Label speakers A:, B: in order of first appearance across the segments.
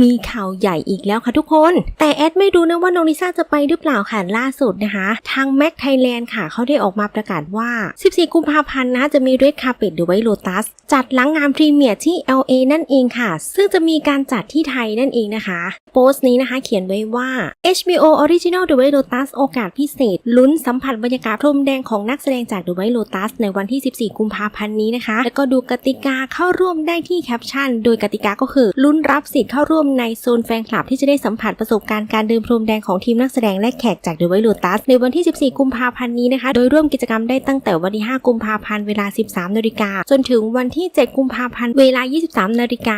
A: มีข่าวใหญ่อีกแล้วค่ะทุกคน แต่แอดไม่รู้นะว่าน้องลิซ่าจะไปหรือเปล่าค่ะล่าสุดนะคะ ทางแม็กไทยแลนด์ค่ะเขาได้ออกมาประกาศว่า 14 กุมภาพันธ์นะจะมีเรดคาเ e ตหรือไวโ o ตัส จัดหลังงานพรีเมียร์ที่ LA นั่นเองค่ะ ซึ่งจะมีการจัดที่ไทยนั่นเองนะคะ โพสต์นี้นะคะเขียนไว้ว่า HBO Original The White Lotus โอกาสพิเศษ ลุ้นสัมผัสบรรยากาศพรมแดงของนักแสดงจาก The White Lotus ในวันที่ 14 กุมภาพันธ์นี้นะคะ แล้วก็ดูกติกาเข้าร่วมได้ที่แคปชั่น โดยกติกาก็คือลุ้นรับสิทธิ์เข้าร่วมในโซนแฟนคลับที่จะได้สัมผัสประสบการณ์การเดินพรมแดงของทีมนักแสดงและแขกจาก The White Lotus ในวันที่ 14 กุมภาพันธ์นี้นะคะ โดยร่วมกิจกรรมได้ตั้งแต่วันที่ 5 กุมภาพันธ์เวลา 13 นาฬิกา จนถึงวันที่ 7 กุมภาพันธ์เวลา 23 นาฬิก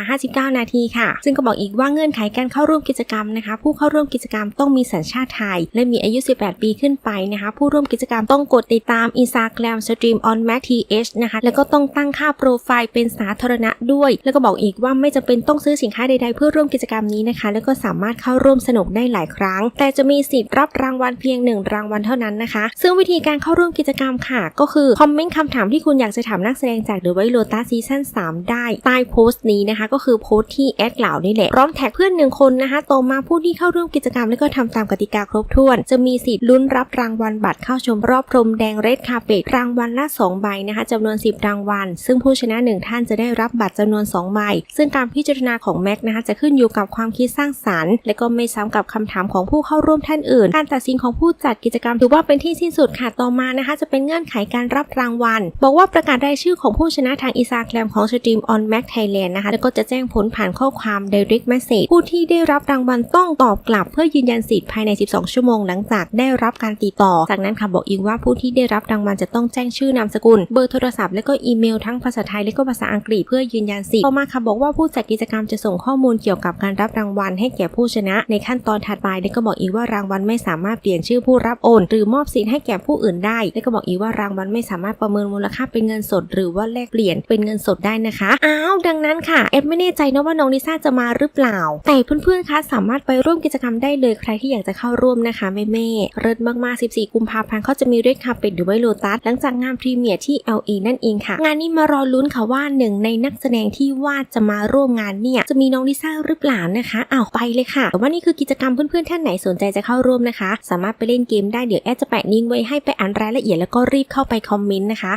A: า 59 นาทีค่ะ ซึ่งก็บอกอีกว่าเงื่อนไขการเข้าร่วมกิจกรรมนะคะ ผู้เข้าร่วมกิจกรรมต้องมีสัญชาติไทย และมีอายุ 18 ปีขึ้นไปนะคะ ผู้ร่วมกิจกรรมต้องกดติดตาม Instagram Stream on Mac TH นะคะ แล้วก็ต้องตั้งค่าโปรไฟล์เป็นสาธารณะด้วย แล้วก็บอกอีกว่าไม่จำเป็นต้องซื้อสินค้าใดๆเพื่อร่วมกิจกรรมนี้นะคะ แล้วก็สามารถเข้าร่วมสนุกได้หลายครั้ง แต่จะมีสิทธิ์รับรางวัลเพียงหนึ่งรางวัลเท่านั้นนะคะ ซึ่งวิธีการเข้าร่วมกิจกรรมค่ะ ก็คือคอมเมนต์คำถามที่คุณอยากจะถามนักแสดงจาก The White Lotus Season 3 ได้ใต้โพสต์นี้นะคะ ก็คือโพสต์ที่แอดกล่านี่แหละร้อมแท็กเพื่อนหนึ่งคนนะคะต่อมาผู้ที่เข้าร่วมกิจกรรม และก็ทำตามกติกาครบถ้วน จะมีสิทธิ์ลุ้นรับรางวัลบัตรเข้าชมรอบพรมแดงเรดคาเ e ตรางวัลละ2ใบนะคะจำนวน 10 รางวัล ซึ่งผู้ชนะหนึ่งท่านจะได้รับบัตรจำนวน2ใบซึ่งการพิจารณาของแม็กนะคะจะขึ้นอยู่กับความคิดสร้างสรรค์ และก็ไม่ซ้ำกับคำถามของผู้เข้าร่วมท่านอื่น การตัดสินของผู้จัดกิจกรรมถือว่าเป็นที่สิ้นสุดค่ะต่อมานะคะ จะเป็นเงื่อนไขการรับรางวัล บอกว่าประกาศรายชื่อของผู้ชนะทางอิสตาแกรมของ Stream on Mac Thailand นะคะ แล้วก็จะแจ้งผลผ่านข้อความ direct message ผู้ที่ได้รับรางวัลต้องตอบกลับ เพื่อยืนยันสิทธิ์ภายใน 12 ชั่วโมงหลังจากได้รับการติดต่อ จากนั้นค่ะบอกอีกว่าผู้ที่ได้รับรางวัลจะต้องแจ้งชื่อนามสกุล เบอร์โทรศัพท์และก็อีเมลทั้งภาษาไทยและก็ภาษาอังกฤษเพื่อยืนยันสิทธิ์ต่อมาค่ะบอกว่าผู้จัดกิจกรรมจะส่งข้อมูลเกี่ยวกับการรับรางวัลให้แก่ผู้ชนะ ในขั้นตอนถัดไปและก็บอกอีกว่ารางวัลไม่สามารถเปลี่ยนชื่อผู้รับโอน หรือมอบสิทธิ์ให้แก่ผู้อื่นได้และก็บอกอีกว่ารางวัลไม่สามารถประเมินมูลค่าเป็นเงินสด หรือว่าแลกเปลี่ยนเป็นเงินสดได้นะคะอ้าวดังนั้นค่ะเอฟไม่แน่ใจนะว่าน้องลิซ่าจะมาหรือเปล่า แต่เพื่อนๆคะสามารถไปร่วมกิจกรรมได้เลยใครที่อยากจะเข้าร่วมนะคะแม่ๆเริดมากๆ 14 กุมภาพันธ์เขาจะมีเรดคาเป็ดหรือไวโลตัสหลังจากงานพรีเมียร์ที่ LA นั่นเองค่ะ งานนี้มารอลุ้นค่ะว่าหนึ่งในนักแสดงที่ว่าจะมาร่วมงานเนี่ยจะมีน้องลิซ่าหรือเปล่านะคะอ้าวไปเลยค่ะ แต่ว่านี่คือกิจกรรมเพื่อนๆท่านไหนสนใจจะเข้าร่วมนะคะ สามารถไปเล่นเกมได้เดี๋ยวแอดจะแปะลิงก์ไว้ให้ไปอ่านรายละเอียดแล้วก็รีบเข้าไปคอมเมนต์นะคะ